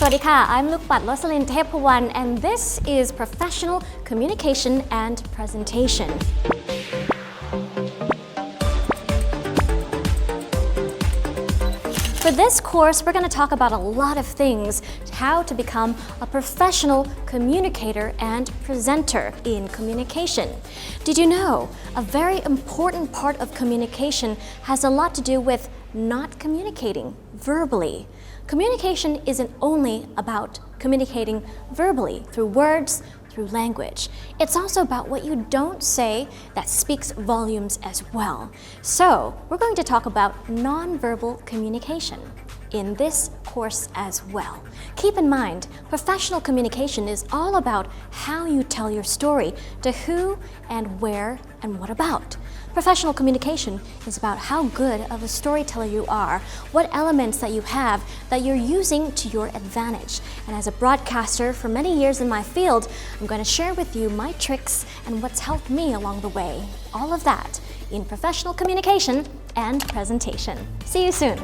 Sawadika, I'm Lukpat Losalin Tepawan and this is Professional Communication and Presentation. For this course, we're going to talk about a lot of things how to become a professional communicator and presenter in communication. Did you know a very important part of communication has a lot to do with not communicating verbally? Communication isn't only about communicating verbally through words, through language. It's also about what you don't say that speaks volumes as well. So, we're going to talk about nonverbal communication in this course as well. Keep in mind, professional communication is all about how you tell your story, to who and where and what about. Professional communication is about how good of a storyteller you are, what elements that you have that you're using to your advantage. And as a broadcaster for many years in my field, I'm going to share with you my tricks and what's helped me along the way. All of that in professional communication and presentation. See you soon.